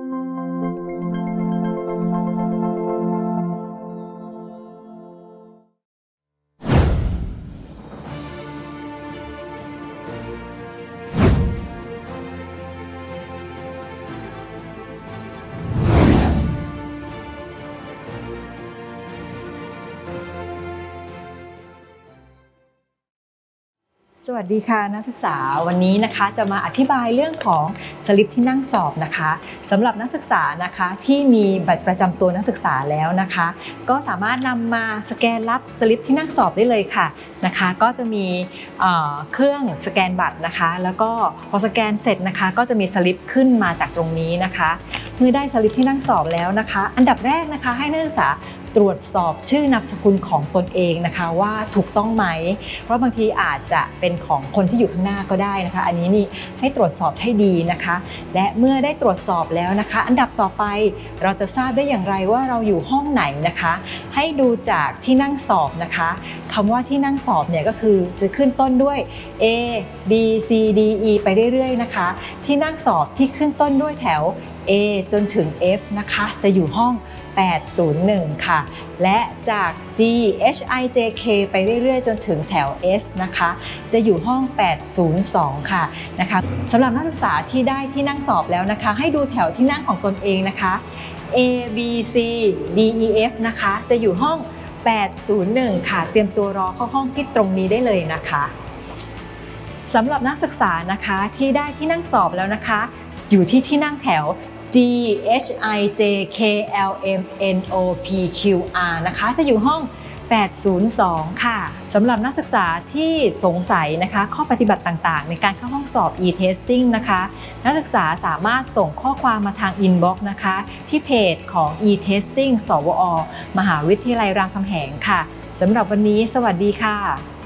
Música สวัสดีค่ะนักศึกษาวันนี้นะคะจะมาอธิบายเรื่องของสลิปที่นั่งสอบนะคะสำหรับนักศึกษานะคะที่มีบัตรประจำตัวนักศึกษาแล้วนะคะ ก็สามารถนำมาสแกนรับสลิปที่นั่งสอบได้เลยค่ะนะคะ ก็จะมีเอ่อเครื่องสแกนบัตรนะคะ แล้วก็พอสแกนเสร็จนะคะ ก็จะมีสลิปขึ้นมาจากตรงนี้นะคะ เมื่อได้สลิปที่นั่งสอบแล้วนะคะ อันดับแรกนะคะให้นักศึกษา ตรวจสอบชื่อนามสกุลของตนเองนะคะว่าถูกต้องไหม เพราะบางทีอาจจะเป็นของคนที่อยู่ข้างหน้าก็ได้นะคะ อันนี้นี่ให้ตรวจสอบให้ดีนะคะ และเมื่อได้ตรวจสอบแล้วนะคะ อันดับต่อไปเราจะทราบได้อย่างไรว่าเราอยู่ห้องไหนนะคะ ให้ดูจากที่นั่งสอบนะคะคำว่าที่นั่งสอบเนี่ยก็คือจะขึ้นต้นด้วย A B C D E ไปเรื่อยๆนะคะ ที่นั่งสอบที่ขึ้นต้นด้วยแถว A จนถึง F นะคะ จะอยู่ห้อง 801 ค่ะ และจาก G H I J K ไปเรื่อยๆ จนถึงแถว S นะคะ จะอยู่ห้อง 802 ค่ะนะคะสำหรับนักศึกษาที่ได้ที่นั่งสอบแล้วนะคะ ให้ดูแถวที่นั่งของตนเองนะคะ A B C D E F นะคะ จะอยู่ห้อง 801 ค่ะ เตรียมตัวรอเข้าห้องที่ตรงนี้ได้เลยนะคะสำหรับนักศึกษานะคะที่ได้ที่นั่งสอบแล้วนะคะ อยู่ที่ที่นั่งแถว G H I J K L M N O P Q R นะคะ จะอยู่ห้อง 802 ค่ะสำหรับนักศึกษาที่สงสัยนะคะ ข้อปฏิบัติต่างๆ ในการเข้าห้องสอบ e-testing นะคะ นักศึกษาสามารถส่งข้อความมาทาง inbox นะคะ ที่เพจของ e-testing สวอ มหาวิทยาลัยรามคำแหงค่ะสำหรับวันนี้สวัสดีค่ะ